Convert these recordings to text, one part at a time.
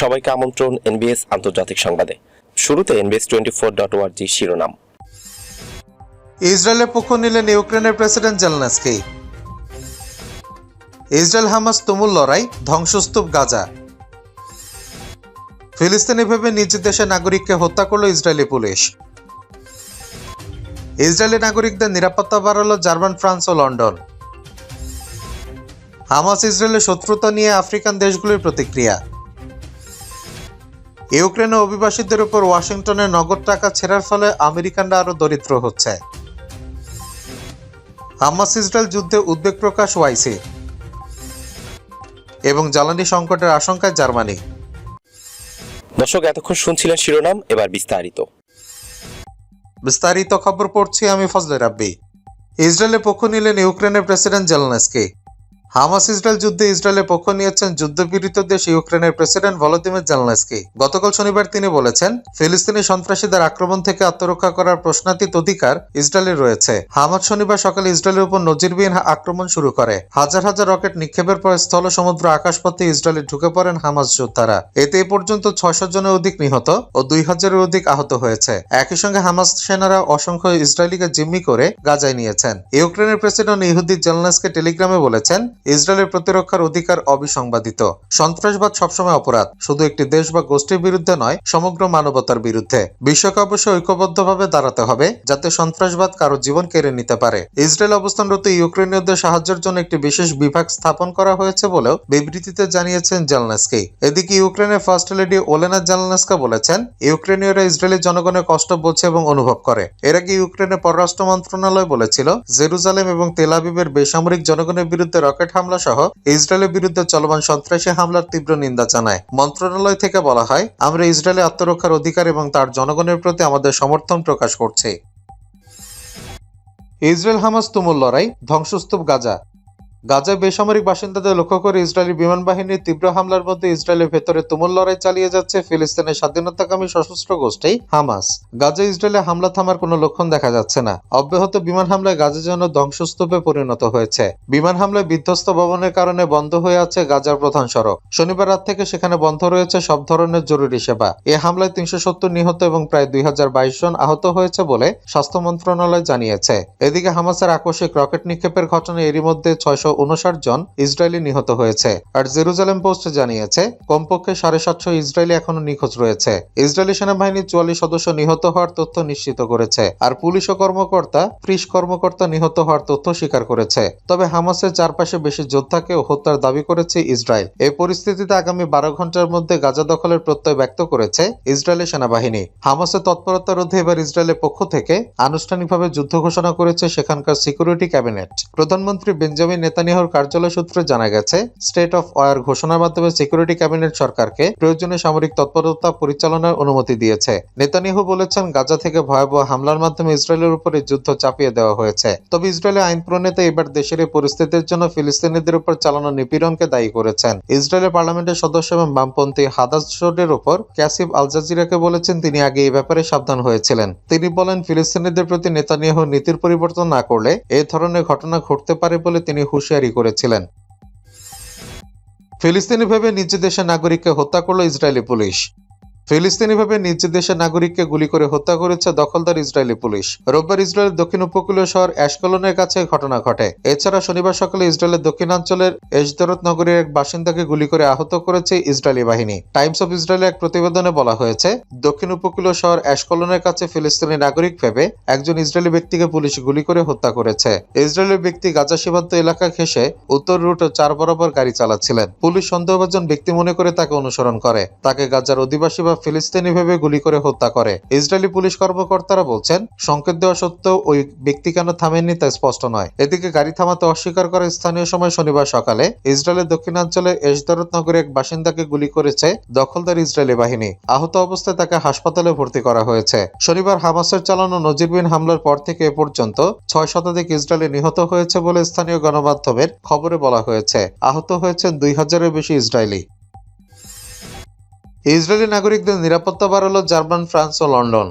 সবাইকে আমন্ত্রণ এনবিএস আন্তর্জাতিক সংবাদে। শুরুতে এনবিএস টোয়েন্টি ফোর ডট ওয়ার্জি শিরোনাম। ইসরায়েলের পক্ষ নিলেন ইউক্রেনের প্রেসিডেন্ট জেলনাসকি। ইসরায়েল হামাস তুমুল লড়াই, ধ্বংসস্তূপ গাজা। ফিলিস্তিনি ভেবে নিজ দেশের নাগরিককে হত্যা করল ইসরায়েলি পুলিশ। ইসরায়েলি নাগরিকদের নিরাপত্তা বাড়াল জার্মান, ফ্রান্স ও লন্ডন। হামাস ইসরায়েলের শত্রুতা নিয়ে আফ্রিকান দেশগুলির প্রতিক্রিয়া। ইউক্রেনে অভিবাসীদের উপর ওয়াশিংটনের নগদ টাকা ছেড়ার ফলে আমেরিকানরা আরও দরিদ্র হচ্ছে। হামাস ইসরায়েল যুদ্ধে উদ্বেগ প্রকাশ ওয়াইসি। এবং জ্বালানি সংকটের আশঙ্কায় জার্মানি। দর্শক এতক্ষণ শুনছিলেন শিরোনাম এবার বিস্তারিত। বিস্তারিত খবর পড়ছি আমি ফজলে রাব্বি। ইসরায়েলের পক্ষ নিলেন ইউক্রেনের প্রেসিডেন্ট জেলনেসকি। হামাস ইসরায়েল যুদ্ধে ইসরায়েলের পক্ষ নিয়েছেন যুদ্ধপীড়িত দেশ ইউক্রেনের প্রেসিডেন্ট ভলোদিমির জেলনেসকি। গতকাল শনিবার তিনি বলেছেন, ফিলিস্তিনি সন্ত্রাসীদের আক্রমণ থেকে আত্মরক্ষা করার প্রশ্নাতীত অধিকার ইসরায়েলের রয়েছে। হামাস শনিবার সকালে ইসরায়েলের উপর নজিরবিহীন আক্রমণ শুরু করে। হাজার হাজার রকেট নিক্ষেপের পর স্থল সমুদ্র আকাশপথে ইসরায়েলে ঢুকে পড়েন হামাস যোদ্ধারা। এতে পর্যন্ত ছয়শো জনের অধিক নিহত ও দুই হাজারের অধিক আহত হয়েছে। একই সঙ্গে হামাস সেনারা অসংখ্য ইসরায়েলিকে জিম্মি করে গাজায় নিয়েছেন। ইউক্রেনের প্রেসিডেন্ট ইহুদি জেলনাসকে টেলিগ্রামে বলেছেন ইসরায়েলের প্রতিরক্ষার অধিকার অবিসংবাদিত। সন্ত্রাসবাদ সবসময় অপরাধ। শুধু একটি দেশ বা গোষ্ঠীর বিরুদ্ধে নয়, সমগ্র মানবতার বিরুদ্ধে। বিশ্বকে অবশ্যই ঐক্যবদ্ধভাবে দাঁড়াতে হবে, যাতে সন্ত্রাসবাদ কারও জীবন কেড়ে নিতে পারে। ইসরায়েল অবস্থানরত ইউক্রেনীয়দের সাহায্যের জন্য একটি বিশেষ বিভাগ স্থাপন করা হয়েছে বলেও বিবৃতিতে জানিয়েছেন জেলনাসকি। এদিকে ইউক্রেনের ফার্স্ট লেডি ওলেনা জেলনাসকা বলেছেন, ইউক্রেনীয়রা ইসরায়েলের জনগণের কষ্ট বোঝে এবং অনুভব করে। এর আগে ইউক্রেনের পররাষ্ট্র মন্ত্রণালয় বলেছিল, জেরুজালেম এবং তেলাবিবের বেসামরিক জনগণের বিরুদ্ধে রকেট হামলা সহ ইসরায়েলের বিরুদ্ধে চলমান সন্ত্রাসী হামলার তীব্র নিন্দা জানায়। মন্ত্রণালয় থেকে বলা হয়, আমরা ইসরায়েলের আত্মরক্ষার অধিকার এবং তার জনগণের প্রতি আমাদের সমর্থন প্রকাশ করছি। ইসরায়েল হামাস তুমুল লড়াই, ধ্বংসস্তূপ গাজা। গাজায় বেসামরিক বাসিন্দাদের লক্ষ্য করে ইসরায়েলি বিমান বাহিনীর তীব্র হামলার মধ্যে ইসরায়েলের ভেতরে তুমুল লড়াই চালিয়ে যাচ্ছে ফিলিস্তিনের স্বাধীনতাকামী সশস্ত্র গোষ্ঠী হামাস। গাজা ইসরায়েলে হামলা থামার কোনো লক্ষণ দেখা যাচ্ছে না। অব্যাহত বিমান হামলায় গাজা যেন ধ্বংসস্তূপে পরিণত হয়েছে। বিমান হামলায় বিধ্বস্ত ভবনের কারণে বন্ধ হয়ে আছে গাজার প্রধান সড়ক। শনিবার রাত থেকে সেখানে বন্ধ রয়েছে সব ধরনের জরুরি সেবা। এ হামলায় তিনশো সত্তর নিহত এবং প্রায় দুই হাজার বাইশ জন আহত হয়েছে বলে স্বাস্থ্য মন্ত্রণালয় জানিয়েছে। এদিকে হামাসের আকস্মিক রকেট নিক্ষেপের ঘটনায় এরই মধ্যে ছয়শো উনষাট জন ইসরায়েলি নিহত হয়েছে। আর জেরুজালেম পোস্ট জানিয়েছে, কমপক্ষে সাড়ে সাতশো ইসরায়েলি এখনও নিখোঁজ রয়েছে। ইসরায়েলি সেনাবাহিনীর চুয়াল্লিশ সদস্য নিহত হওয়ার তথ্য নিশ্চিত করেছে। আর পুলিশ ও কর্মকর্তা ত্রিশ কর্মকর্তা নিহত হওয়ার তথ্য স্বীকার করেছে। তবে হামাসের চারপাশে বেশি যোদ্ধাকেও হত্যার দাবি করেছে ইসরায়েল। এই পরিস্থিতিতে আগামী বারো ঘণ্টার মধ্যে গাজা দখলের প্রত্যয় ব্যক্ত করেছে ইসরায়েলি সেনাবাহিনী। হামাসের তৎপরতা রোধে এবার ইসরায়েলের পক্ষ থেকে আনুষ্ঠানিকভাবে যুদ্ধ ঘোষণা করেছে সেখানকার সিকিউরিটি ক্যাবিনেট। প্রধানমন্ত্রী বেঞ্জামিন নেতানিয়াহুর কার্যালয় সূত্রে জানা গেছে স্টেট অফ ওয়ার ঘোষণার মাধ্যমে সিকিউরিটি ক্যাবিনেট সরকারকে প্রয়োজনীয় সামরিক তৎপরতা পরিচালনার অনুমতি দিয়েছে। নেতানিয়াহু বলেছেন, গাজা থেকে ভয়াবহ হামলার মাধ্যমে ইসরায়েলের উপরে যুদ্ধ চাপিয়ে দেওয়া হয়েছে। তবে ইসরায়েলের আইন প্রণেতা এবার দেশের এই পরিস্থিতির জন্য ফিলিস্তিনিদের উপর চালানো নিপীড়নকে দায়ী করেছেন। ইসরায়েলের পার্লামেন্টের সদস্য এবং বামপন্থী হাদাসের উপর ক্যাসিব আল জাজিরাকে বলেছেন, তিনি আগে এই ব্যাপারে সাবধান হয়েছিলেন। তিনি বলেন, ফিলিস্তিনিদের প্রতি নেতানিয়াহু নীতির পরিবর্তন না করলে এ ধরনের ঘটনা ঘটতে পারে বলে তিনি হুঁশিয়ারি করেছিলেন। ফিলিস্তিনি ভেবে নিজ দেশের নাগরিককে হত্যা করল ইসরায়েলি পুলিশ। ফিলিস্তিনি ভেবে নিজ দেশের নাগরিককে গুলি করে হত্যা করেছে দখলদার ইসরায়েলি পুলিশ। রোববার ইসরায়েলের দক্ষিণ উপকূলীয় শহর অ্যাশকলনের কাছে ঘটনা ঘটে। এছাড়া শনিবার সকালে ইসরায়েলের দক্ষিণাঞ্চলের এশদরত নগরীর এক বাসিন্দাকে গুলি করে আহত করেছে ইসরায়েলি বাহিনী। টাইমস অফ ইসরায়েলের এক প্রতিবেদনে বলা হয়েছে, দক্ষিণ উপকূলীয় শহর অ্যাশকলনের কাছে ফিলিস্তিনি নাগরিক ভেবে একজন ইসরায়েলি ব্যক্তিকে পুলিশ গুলি করে হত্যা করেছে। ইসরায়েলের ব্যক্তি গাজা সীমান্ত এলাকা ঘেঁষে উত্তর রুট ও চার বরাবর গাড়ি চালাচ্ছিলেন। পুলিশ সন্দেহভাজন ব্যক্তি মনে করে তাকে অনুসরণ করে। তাকে গাজার অধিবাসী ফিলিস্তিনি ভেবে গুলি করে হত্যা করে। ইসরায়েলি পুলিশ কর্মকর্তারা বলছেন, সংকেত দেওয়া সত্ত্বেও ওই ব্যক্তি কেন থামেননি তা স্পষ্ট নয়। এদিকে গাড়ি থামাতে অস্বীকার করে স্থানীয় সময় শনিবার সকালে ইসরায়েলের দক্ষিণাঞ্চলে এশদরত নগরে এক বাসিন্দাকে গুলি করেছে দখলদার ইসরায়েলি বাহিনী। আহত অবস্থায় তাকে হাসপাতালে ভর্তি করা হয়েছে। শনিবার হামাসের চালানো নজিরবিন হামলার পর থেকে এ পর্যন্ত ছয় শতাধিক ইসরায়েলি নিহত হয়েছে বলে স্থানীয় গণমাধ্যমের খবরে বলা হয়েছে। আহত হয়েছেন দুই হাজারের বেশি ইসরায়েলি। ইসরায়েলি নাগরিকদের নিরাপত্তা বাড়ালো জার্মান ফ্রান্স ও লন্ডন।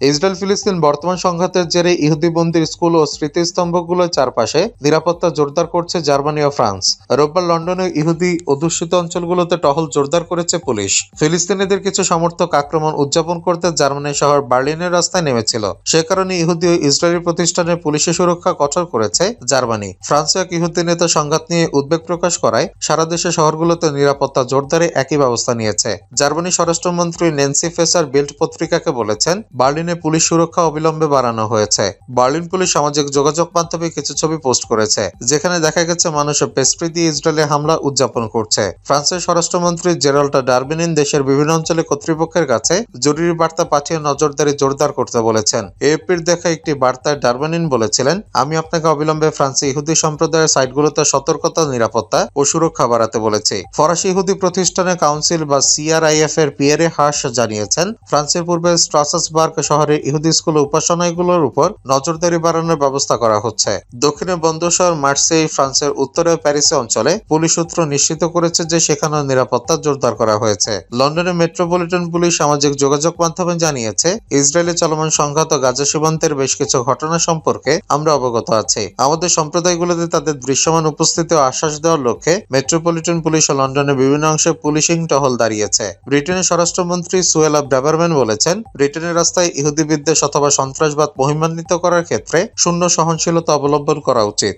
ইসরায়েল ফিলিস্তিন বর্তমান সংঘাতের জেরে ইহুদি মন্দির স্কুল ও স্মৃতিস্তম্ভগুলোর চারপাশে নিরাপত্তা জোরদার করছে জার্মানি ও ফ্রান্স। রোববার লন্ডনে ইহুদি অধ্যুষিত অঞ্চলগুলোতে টহল জোরদার করেছে পুলিশ। ফিলিস্তিনিদের কিছু সমর্থক আক্রমণ উদযাপন করতে জার্মানি শহর বার্লিনের রাস্তায় নেমেছিল। সে কারণে ইহুদি ও ইসরায়েলি প্রতিষ্ঠানের পুলিশের সুরক্ষা কঠোর করেছে জার্মানি। ফ্রান্সে এক ইহুদি নেতা সংঘাত নিয়ে উদ্বেগ প্রকাশ করায় সারা দেশে শহরগুলোতে নিরাপত্তা জোরদারে একই ব্যবস্থা নিয়েছে। জার্মানি স্বরাষ্ট্রমন্ত্রী নেন্সি ফেসার বিল্ড পত্রিকাকে বলেছেন, বার্লিনে পুলিশ সুরক্ষা অবিলম্বে বাড়ানো হয়েছে। বার্লিন পুলিশ সামাজিক যোগাযোগ মাধ্যমে কিছু ছবি পোস্ট করেছে, যেখানে দেখা গেছে মানুষ পেস্ট্রি দিয়ে ইসরায়েলে হামলা উদযাপন করছে। ফ্রান্সের স্বরাষ্ট্রমন্ত্রী জেরাল্টা ডারবিনিন দেশের বিভিন্ন অঞ্চলে কর্তৃপক্ষের কাছে জরুরি বার্তা পাঠিয়ে নজরদারি জোরদার করতে বলেছেন। এএপির দেখা একটি বার্তায় ডারবানিন বলেছিলেন, আমি আপনাকে অবিলম্বে ফ্রান্সে ইহুদি সম্প্রদায়ের সাইটগুলোতে সতর্কতা, নিরাপত্তা ও সুরক্ষা বাড়াতে বলেছি। ফরাসি ইহুদি প্রতিষ্ঠানের কাউন্সিল বা সিআরআইএফ এর পিয়ারে হাস জানিয়েছেন, ফ্রান্সের পূর্বে স্ট্রাসাসবার্গ শহরের ইহুদি স্কুল উপাসনাগুলোর উপর নজরদারি বাড়ানোর ব্যবস্থা করা হচ্ছে। দক্ষিণে শহর মার্সেই, ফ্রান্সের উত্তরে প্যারিসে অঞ্চলে পুলিশ সূত্র নিশ্চিত করেছে যে সেখানেও নিরাপত্তা জোরদার করা হয়েছে। লন্ডনে মেট্রোপলিটন পুলিশ সামাজিক যোগাযোগ মাধ্যমে জানিয়েছে, ইসরায়েলে চলমান সংঘাত গাজা সীমান্তের বেশ কিছু ঘটনা সম্পর্কে আমরা অবগত আছি। আমাদের সম্প্রদায়গুলোতে তাদের দৃশ্যমান উপস্থিতি আশ্বাস দেওয়ার লক্ষ্যে মেট্রোপলিটন পুলিশ ও লন্ডনের বিভিন্ন অংশে পুলিশিং টহল দাঁড়িয়েছে। ব্রিটেনের স্বরাষ্ট্রমন্ত্রী সুয়েলা ব্রাভারম্যান বলেছেন, ব্রিটেনের রাস্তায় ইহুদি বিদ্বেষ অথবা সন্ত্রাসবাদ মহিমান্বিত করার ক্ষেত্রে শূন্য সহনশীলতা অবলম্বন করা উচিত।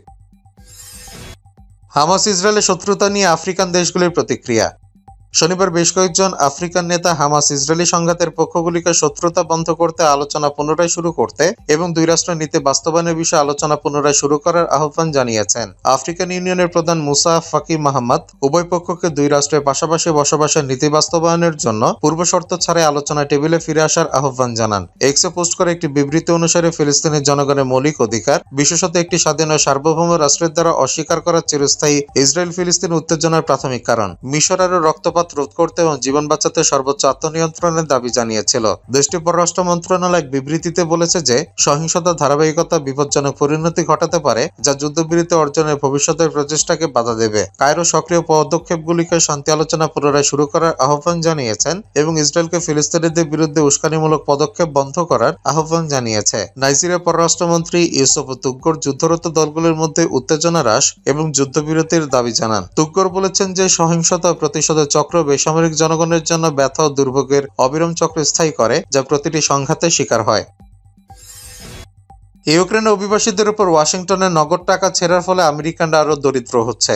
হামাস ইসরায়েলের শত্রুতা নিয়ে আফ্রিকান দেশগুলির প্রতিক্রিয়া। শনিবার বেশ কয়েকজন আফ্রিকান নেতা হামাস ইসরায়েলি সংঘাতের পক্ষগুলিকে শত্রুতা বন্ধ করতে আলোচনা পুনরায় শুরু করতে এবং দুই রাষ্ট্র নীতি বাস্তবায়নের বিষয়ে আলোচনা পুনরায় শুরু করার আহ্বান জানিয়েছেন। আফ্রিকান ইউনিয়নের প্রধান মুসা ফাকি মাহমদ উভয় পক্ষকে দুই রাষ্ট্রের পাশাপাশি বসবাসের নীতি বাস্তবায়নের জন্য পূর্ব শর্ত ছাড়াই আলোচনা টেবিলে ফিরে আসার আহ্বান জানান। এক্সে পোস্ট করে একটি বিবৃতি অনুসারে ফিলিস্তিনের জনগণের মৌলিক অধিকার, বিশেষত একটি স্বাধীন ও সার্বভৌম রাষ্ট্রের দ্বারা অস্বীকার করা চিরস্থায়ী ইসরায়েল ফিলিস্তিন উত্তেজনার প্রাথমিক কারণ। মিশর আরও রক্তপাত রোধ করতে এবং জীবন বাঁচাতে সর্বোচ্চ আত্মনিয়ন্ত্রণের দাবি জানিয়েছিল। দেশটির পররাষ্ট্র মন্ত্রণালয় এক বিবৃতিতে বলেছে যে সহিংসতার ধারাবাহিকতা বিপজ্জনক পরিণতি ঘটাতে পারে, যা যুদ্ধবিরতি অর্জনের ভবিষ্যতের প্রচেষ্টাকে বাধা দেবে। কায়রো সক্রিয় পদক্ষেপগুলিকে শান্তি আলোচনা পুনরায় শুরু করার আহ্বান জানিয়েছেন এবং ইসরায়েলকে ফিলিস্তিনিদের বিরুদ্ধে উস্কানিমূলক পদক্ষেপ বন্ধ করার আহ্বান জানিয়েছে। নাইজেরিয়া পররাষ্ট্রমন্ত্রী ইউসুফ তুগ্গর যুদ্ধরত দলগুলির মধ্যে উত্তেজনা হ্রাস এবং যুদ্ধবিরতির দাবি জানান। তুগ্গর বলেছেন যে, সহিংসতা প্রতিশোধের চক্র বেসামরিক জনগণের জন্য ব্যথা ও দুর্ভোগের অবিরম চক্র স্থায়ী করে, যা প্রতিটি সংঘাতের শিকার হয়। ইউক্রেনের অভিবাসীদের উপর ওয়াশিংটনের নগদ টাকা ছেড়ার ফলে আমেরিকানরা আরও দরিদ্র হচ্ছে।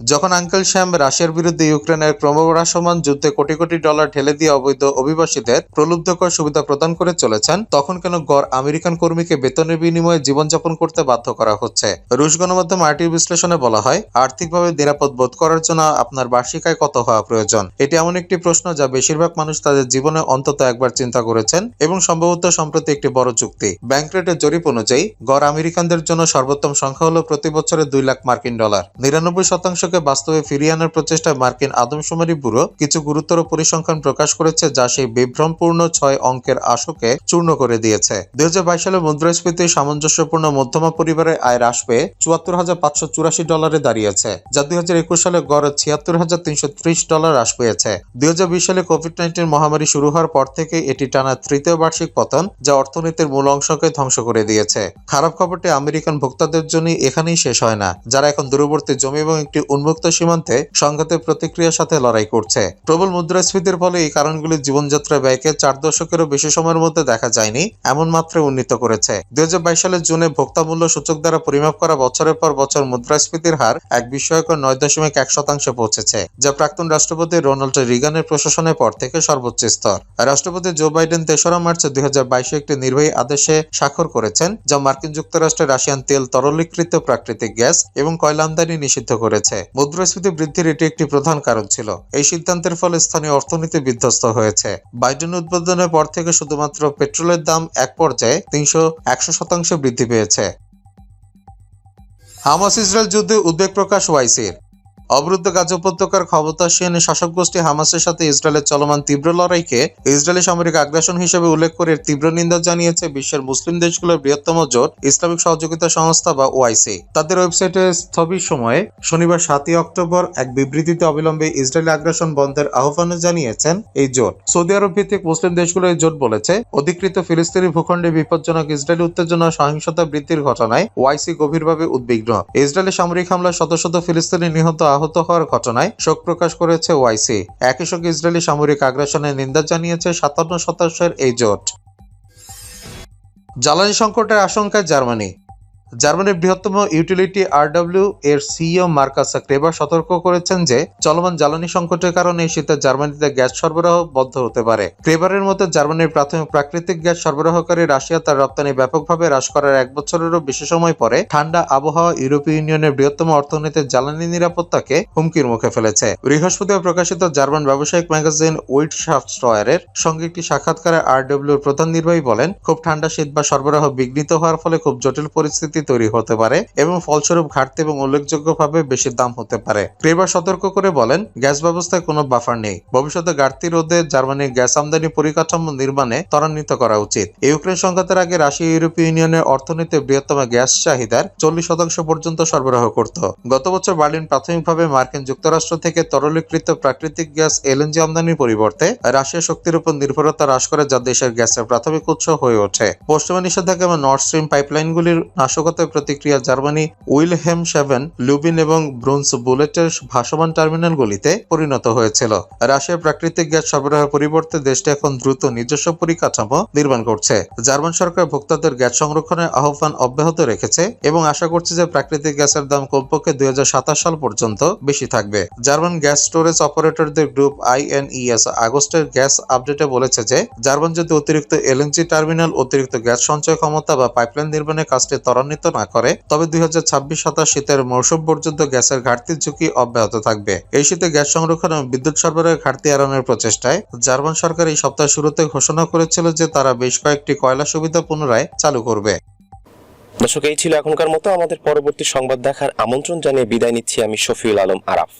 যখন আঙ্কেল শ্যাম রাশিয়ার বিরুদ্ধে ইউক্রেনের ক্রমহ্রাসমান যুদ্ধে কোটি কোটি ডলার ঢেলে দিয়ে অবৈধ অভিবাসীদের প্রলুব্ধকর সুবিধা প্রদান করে চলেছেন, তখন কেন গড় আমেরিকান কর্মীকে বেতনের বিনিময়ে জীবনযাপন করতে বাধ্য করা হচ্ছে? রুশ গণমাধ্যম আরটির বিশ্লেষণে বলা হয়, আর্থিকভাবে নিরাপদ বোধ করার জন্য আপনার বার্ষিক আয় কত হওয়া প্রয়োজন? এটি এমন একটি প্রশ্ন যা বেশিরভাগ মানুষ তাদের জীবনে অন্তত একবার চিন্তা করেছেন এবং সম্ভবত সম্প্রতি একটি বড় চুক্তি। ব্যাংক রেটের জরিপ অনুযায়ী, গড় আমেরিকানদের জন্য সর্বোত্তম সংখ্যা হল প্রতি বছরে দুই লাখ মার্কিন ডলার। নিরানব্বই শতাংশকে বাস্তবে ফিরিয়ে আনার প্রচেষ্টায় মার্কিন আদমশুমারি ব্যুরো কিছু গুরুতর পরিসংখ্যান প্রকাশ করেছে যা সেই বিভ্রমপূর্ণ ছয় অঙ্কের আশোকে চূর্ণ করে দিয়েছে। দুই সালে মুদ্রাস্ফীতি সামঞ্জস্যপূর্ণ মধ্যমা পরিবারের আয় হ্রাস পেয়ে চুয়াত্তর হাজার পাঁচশো চুরাশি ডলারে দাঁড়িয়েছে, যা দুই হাজার একুশ সালে গড় ছিয়াত্তর হাজার তিনশো ত্রিশ ডলার হ্রাস পেয়েছে দুই হাজার বিশ সালে কোভিড নাইন্টিন মহামারী শুরু হওয়ার পর থেকে এটি টানা তৃতীয় বার্ষিক পতন, যা অর্থনীতির মূল অংশকে ধ্বংস করে দিয়েছে। খারাপ খবরটি আমেরিকান ভোক্তাদের জন্য এখানেই শেষ হয় না, যারা এখন দূরবর্তী জমি এবং একটি উন্মুক্ত সীমান্তে সংঘাতের প্রতিক্রিয়ার সাথে লড়াই করছে। প্রবল মুদ্রাস্ফীতির ফলে এই কারণগুলি জীবনযাত্রা ব্যয়কে চার দশকেরও বেশি সময়ের মধ্যে দেখা যায়নি, এমন মাত্রায় উন্নীত করেছে। দুই হাজার বাইশ সালের জুনে ভোক্তা মূল্য সূচক দ্বারা পরিমাপ করা বছরের পর বছর মুদ্রাস্ফীতির হার এক বিস্ময়কর নয় দশমিক এক শতাংশে পৌঁছেছে, যা প্রাক্তন রাষ্ট্রপতি রোনাল্ড রিগানের প্রশাসনের পর থেকে সর্বোচ্চ স্তর। রাষ্ট্রপতি জো বাইডেন তেসরা মার্চ দুই একটি নির্বাহী আদেশে স্বাক্ষর করেছেন, যা মার্কিন যুক্তরাষ্ট্রে রাশিয়ান তেল তরলীকৃত প্রাকৃতিক গ্যাস এবং কয়লা আমদানি নিষিদ্ধ করেছে। মুদ্রাস্ফীতি বৃদ্ধির এটি একটি প্রধান কারণ ছিল। এই সিদ্ধান্তের ফলে স্থানীয় অর্থনীতি বিধ্বস্ত হয়েছে। বাইডেন উদ্বোধনের পর থেকে শুধুমাত্র পেট্রোলের দাম এক পর্যায়ে তিনশো একশো শতাংশ বৃদ্ধি পেয়েছে। হামাস ইসরায়েল যুদ্ধে উদ্বেগ প্রকাশ ওয়াইসির। অবরুদ্ধ গাজা উপত্যকার ক্ষমতাসীন শাসক গোষ্ঠী হামাসের সাথে ইসরায়েলের চলমান তীব্র লড়াইকে ইসরায়েলি সামরিক আগ্রাসন হিসেবে উল্লেখ করে তীব্র নিন্দা জানিয়েছে বিশ্বের মুসলিম দেশগুলোর বৃহত্তম জোট, ইসলামিক সহযোগিতা সংস্থা বা ওআইসি। তাদের ওয়েবসাইটে স্থবির সময়ে শনিবার সাতই অক্টোবর এক বিবৃতিতে অবিলম্বে ইসরায়েলি আগ্রাসন বন্ধের আহ্বান জানিয়েছেন এই জোট। সৌদি আরব ভিত্তিক মুসলিম দেশগুলো এই জোট বলেছে, অধিকৃত ফিলিস্তিনি ভূখণ্ডে বিপজ্জনক ইসরায়েলি উত্তেজনা, সহিংসতা বৃদ্ধির ঘটনায় ওআইসি গভীরভাবে উদ্বিগ্ন। ইসরায়েলি সামরিক হামলায় শত শত ফিলিস্তিনি নিহত আহত হওয়ার ঘটনায় শোক প্রকাশ করেছে ওয়াইসি। একই সঙ্গে ইসরায়েলি সামরিক আগ্রাসনের নিন্দা জানিয়েছে সাতান্ন শতাংশের এই জোট। জ্বালানি সংকটের আশঙ্কায় জার্মানি। জার্মানির বৃহত্তম ইউটিলিটি আরডব্লিউ এর সিইও মার্কাস ক্রেবার সতর্ক করেছেন যে, চলমান জ্বালানি সংকটের কারণে এই শীতে জার্মানিতে গ্যাস সরবরাহ বন্ধ হতে পারে। ক্রেবারের মতে, জার্মানির প্রাথমিক প্রাকৃতিক গ্যাস সরবরাহকারী রাশিয়া তার রপ্তানি ব্যাপকভাবে হ্রাস করার এক বছরেরও বেশি সময় পরে ঠান্ডা আবহাওয়া ইউরোপীয় ইউনিয়নের বৃহত্তম অর্থনীতির জ্বালানি নিরাপত্তাকে হুমকির মুখে ফেলেছে। বৃহস্পতিবার প্রকাশিত জার্মান ব্যবসায়িক ম্যাগাজিন উইট শাফটস্টয়ারের সঙ্গে একটি সাক্ষাৎকারে আরডব্লিউর প্রধান নির্বাহী বলেন, খুব ঠান্ডা শীত বা সরবরাহ বিঘ্নিত হওয়ার ফলে খুব জটিল পরিস্থিতি তৈরি হতে পারে এবং ফলস্বরূপ ঘাটতি এবং উল্লেখযোগ্যভাবে বেশি দাম হতে পারে। ক্রেবার সতর্ক করে বলেন, গ্যাস ব্যবস্থায় কোনো বাফার নেই। ভবিষ্যতে ঘাটতি রোধে জার্মানির গ্যাস আমদানি পরিকাঠামো নির্মাণে ত্বরান্বিত করা উচিত। ইউক্রেন সংঘাতের আগে রাশিয়া, ইউরোপীয় ইউনিয়নের অর্থনীতির বৃহত্তম গ্যাস চাহিদার চল্লিশ শতাংশ পর্যন্ত সরবরাহ করত। গত বছর বার্লিন প্রাথমিকভাবে মার্কিন যুক্তরাষ্ট্র থেকে তরলীকৃত প্রাকৃতিক গ্যাস এলএনজি আমদানির পরিবর্তে রাশিয়া শক্তির উপর নির্ভরতা হ্রাস করে যা দেশের গ্যাসের প্রাথমিক উৎস হয়ে ওঠে। পশ্চিমা নিষেধাজ্ঞা এবং নর্থ স্ট্রিম পাইপলাইনগুলির নাশকতায় প্রতিক্রিয়া জার্মানি, উইলহেম সেভেন, লুবিন এবং ব্রুন্স বুলেটের ভাসমান টার্মিনালগুলিতে পরিণত হয়েছিল। রাশিয়ার প্রাকৃতিক গ্যাস সরবরাহের পরিবর্তে দেশটি এখন দ্রুত নিজস্ব পরিকাঠামো নির্মাণ করছে। জার্মান সরকার ভোক্তাদের গ্যাস সংরক্ষণের আহ্বান অব্যাহত রেখেছে এবং আশা করছে যে প্রাকৃতিক গ্যাসের দাম কমপক্ষে দুই হাজার সাতাশ সাল পর্যন্ত বেশি থাকবে। জার্মান গ্যাস স্টোরেজ অপারেটরদের গ্রুপ আইএনইএস আগস্টের গ্যাস আপডেটে বলেছে যে, জার্মান যদি অতিরিক্ত এলএনজি টার্মিনাল, অতিরিক্ত গ্যাস সঞ্চয় ক্ষমতা বা পাইপলাইন নির্মাণের কাজটি ত্বরান্বিত না করে, তবে দুই হাজার শীতের মৌসুম পর্যন্ত গ্যাসের ঘাটতির ঝুঁকি অব্যাহত থাকবে। এই শীতে গ্যাস সংরক্ষণ এবং বিদ্যুৎ সরবরাহের ঘাটতি এড়ানোর প্রচেষ্টায় জার্মান সরকার এই সপ্তাহ শুরুতে ঘোষণা করেছিল যে তারা বেশ কয়েকটি কয়লা সুবিধা পুনরায় চালু করবে। দর্শক, এই ছিল এখনকার মতো। আমাদের পরবর্তী সংবাদ দেখার আমন্ত্রণ জানিয়ে বিদায় নিচ্ছি আমি শফিউল আলম আরাফ।